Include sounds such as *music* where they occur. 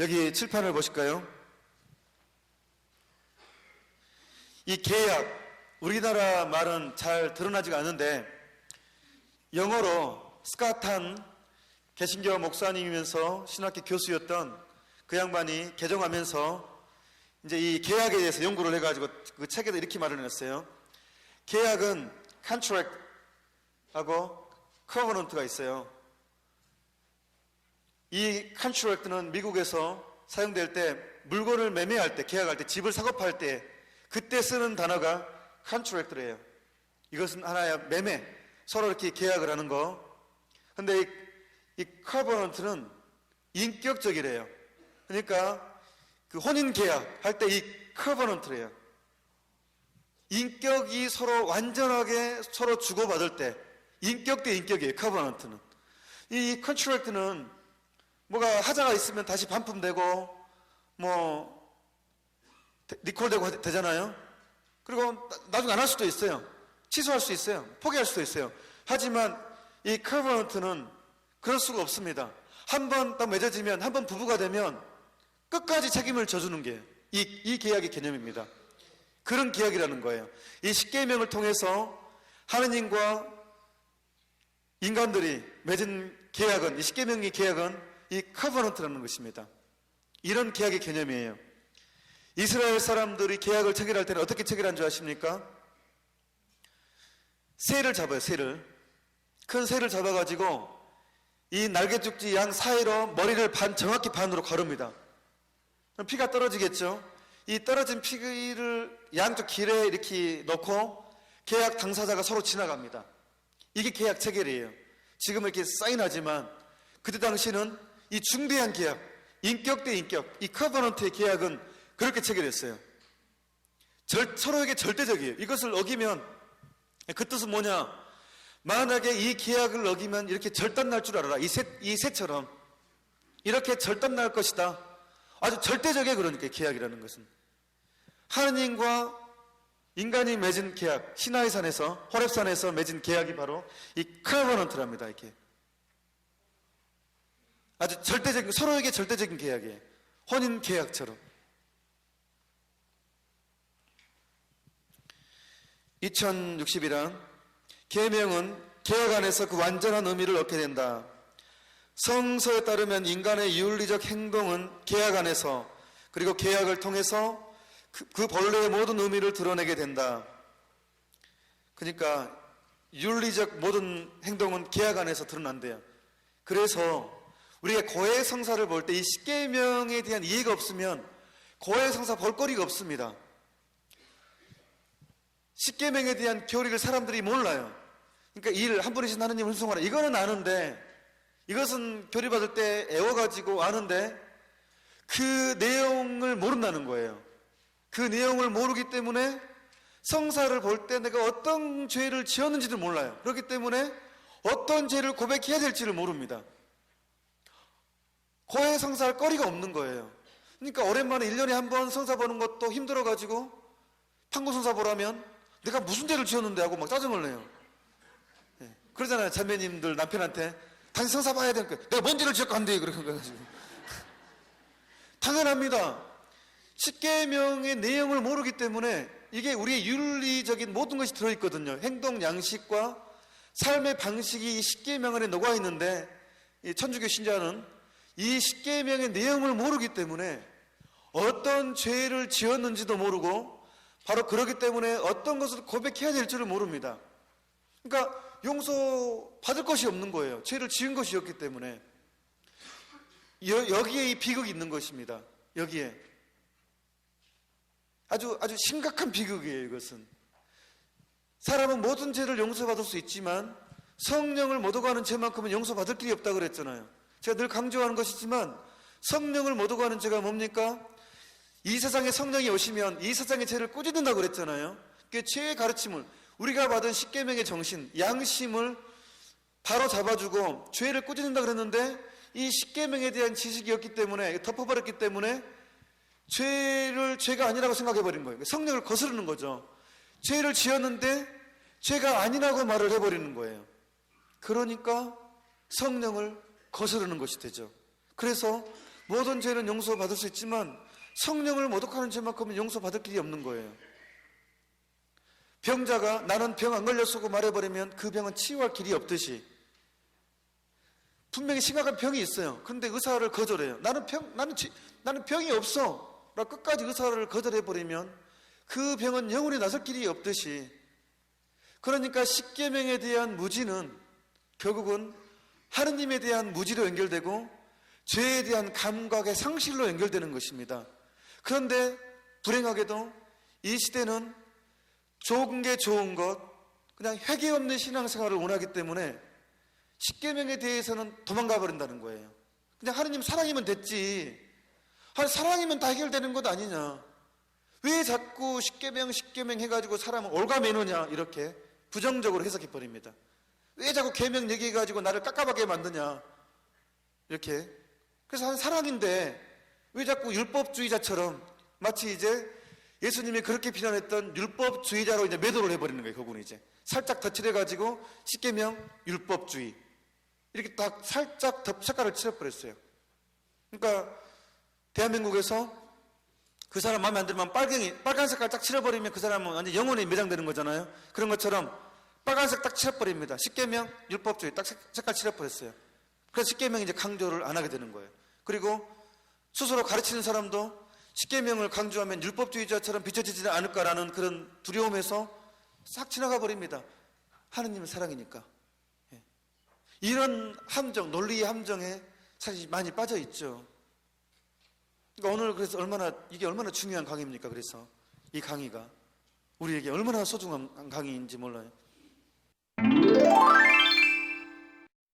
여기 칠판을 보실까요? 이 계약, 우리나라 말은 잘 드러나지가 않는데 영어로 스카탄 개신교 목사님이면서 신학교 교수였던 그 양반이 개정하면서 이제 이 계약에 대해서 연구를 해가지고 그 책에도 이렇게 말을 해놨어요. 계약은 contract하고 covenant가 있어요. 이 contract는 미국에서 사용될 때 물건을 매매할 때 계약할 때 집을 팔때 그때 쓰는 단어가 contract래요. 이것은 하나의 매매 서로 이렇게 계약을 하는 거. 근데 이, 이 covenant는 인격적이래요. 그러니까 그 혼인 계약 할 때이 covenant래요. 인격이 서로 완전하게 서로 주고받을 때 인격 대 인격이에요. covenant는. 이 contract는 뭐가 하자가 있으면 다시 반품되고 뭐 리콜되고 하- 되잖아요. 그리고 나- 나중에 안 할 수도 있어요. 취소할 수 있어요. 포기할 수도 있어요. 하지만 이 커버넌트는 그럴 수가 없습니다. 한 번 딱 맺어지면 한 번 부부가 되면 끝까지 책임을 져주는 게 이 이 계약의 개념입니다. 그런 계약이라는 거예요. 이 십계명을 통해서 하느님과 인간들이 맺은 계약은 이 십계명의 계약은 이 커버넌트라는 것입니다. 이런 계약의 개념이에요. 이스라엘 사람들이 계약을 체결할 때는 어떻게 체결한 줄 아십니까? 새를 잡아요, 새를. 큰 새를 잡아가지고 이 날개죽지 양 사이로 머리를 반, 정확히 반으로 가릅니다. 그럼 피가 떨어지겠죠? 이 떨어진 피를 양쪽 길에 이렇게 넣고 계약 당사자가 서로 지나갑니다. 이게 계약 체결이에요. 지금 이렇게 사인하지만 그때 당시는 이 중대한 계약, 인격 대 인격, 이 커버넌트의 계약은 그렇게 체결했어요. 절- 서로에게 절대적이에요. 이것을 어기면 그 뜻은 뭐냐? 만약에 이 계약을 어기면 이렇게 절단 날 줄 알아라. 이 새, 이 새처럼 이렇게 절단 날 것이다. 아주 절대적이에요. 그러니까 계약이라는 것은 하느님과 인간이 맺은 계약, 시나이 산에서 호렙산에서 맺은 계약이 바로 이 커버넌트랍니다. 이렇게 아주 절대적인 서로에게 절대적인 계약이에요. 혼인 계약처럼. 2060이란 계명은 계약 안에서 그 완전한 의미를 얻게 된다. 성서에 따르면 인간의 윤리적 행동은 계약 안에서 그리고 계약을 통해서 그, 그 본래의 모든 의미를 드러내게 된다. 그러니까 윤리적 모든 행동은 계약 안에서 드러난대요. 그래서 우리가 고해성사를 볼 때 이 십계명에 대한 이해가 없으면 고해성사 볼거리가 없습니다. 십계명에 대한 교리를 사람들이 몰라요. 그러니까 일 한 분이신 하느님 hun송하라 이거는 아는데 이것은 교리 받을 때 애워가지고 아는데 그 내용을 모른다는 거예요. 그 내용을 모르기 때문에 성사를 볼 때 내가 어떤 죄를 지었는지도 몰라요. 그렇기 때문에 어떤 죄를 고백해야 될지를 모릅니다. 고해 성사할 거리가 없는 거예요. 그러니까 오랜만에 1년에 한 번 성사 보는 것도 힘들어가지고 판고 성사 보라면 내가 무슨 죄를 지었는데 하고 막 짜증을 내요. 예, 그러잖아요. 자매님들 남편한테 당신 성사 봐야 되니까 내가 뭔 죄를 지었고 한대 그렇게 가지고 *laughs* 당연합니다. 십계명의 내용을 모르기 때문에 이게 우리의 윤리적인 모든 것이 들어있거든요. 행동 양식과 삶의 방식이 이 십계명 안에 녹아 있는데 이 천주교 신자는 이 십계명의 내용을 모르기 때문에 어떤 죄를 지었는지도 모르고 바로 그렇기 때문에 어떤 것을 고백해야 될지를 모릅니다. 그러니까 용서 받을 것이 없는 거예요. 죄를 지은 것이었기 때문에 여, 여기에 이 비극이 있는 것입니다. 여기에 아주 아주 심각한 비극이에요. 이것은 사람은 모든 죄를 용서받을 수 있지만 성령을 못 오가는 죄만큼은 용서받을 길이 없다 그랬잖아요. 제가 늘 강조하는 것이지만 성령을 못 오가는 죄가 뭡니까? 이 세상에 성령이 오시면 이 세상의 죄를 꾸짖는다 그랬잖아요. 그 죄의 가르침을 우리가 받은 십계명의 정신, 양심을 바로 잡아주고 죄를 꾸짖는다 그랬는데 이 십계명에 대한 지식이었기 때문에 덮어버렸기 때문에 죄를 죄가 아니라고 생각해 버린 거예요. 성령을 거스르는 거죠. 죄를 지었는데 죄가 아니라고 말을 해버리는 거예요. 그러니까 성령을 거스르는 것이 되죠. 그래서 모든 죄는 용서받을 수 있지만 성령을 모독하는 죄만큼은 용서받을 길이 없는 거예요. 병자가 나는 병 안 걸렸어고 말해버리면 그 병은 치유할 길이 없듯이 분명히 심각한 병이 있어요. 그런데 의사를 거절해요. 나는 병, 나는, 치- 나는 병이 없어. 라 끝까지 의사를 거절해버리면 그 병은 영원히 나설 길이 없듯이 그러니까 십계명에 대한 무지는 결국은 하느님에 대한 무지로 연결되고 죄에 대한 감각의 상실로 연결되는 것입니다. 그런데 불행하게도 이 시대는 좋은 게 좋은 것, 그냥 회개 없는 신앙생활을 원하기 때문에 십계명에 대해서는 도망가 버린다는 거예요. 그냥 하느님 사랑이면 됐지. 아니 사랑이면 다 해결되는 것 아니냐. 왜 자꾸 십계명 십계명 해가지고 사람을 올가매느냐 이렇게 부정적으로 해석해 버립니다. 왜 자꾸 계명 얘기해 가지고 나를 깝깝하게 만드냐 이렇게 그래서 한 사랑인데 왜 자꾸 율법주의자처럼 마치 이제 예수님이 그렇게 비난했던 율법주의자로 이제 매도를 해버리는 거예요. 그분은 이제 살짝 덧칠해 가지고 십계명 율법주의 이렇게 딱 살짝 덧 색깔을 칠해버렸어요. 그러니까 대한민국에서 그 사람 마음에 안 들면 빨갱이, 빨간 색깔 딱 칠해버리면 그 사람은 완전 영혼이 매장되는 거잖아요. 그런 것처럼 빨간색 딱 칠해버립니다. 십계명 율법주의 딱 색- 색깔 칠해버렸어요. 그래서 십계명 이제 강조를 안 하게 되는 거예요. 그리고 스스로 가르치는 사람도 십계명을 강조하면 율법주의자처럼 비춰지지는 않을까라는 그런 두려움에서 싹 지나가 버립니다. 하느님은 사랑이니까. 예. 이런 함정, 논리의 함정에 사실 많이 빠져 있죠. 그러니까 오늘 그래서 얼마나 이게 얼마나 중요한 강의입니까? 그래서 이 강의가 우리에게 얼마나 소중한 강의인지 몰라요. you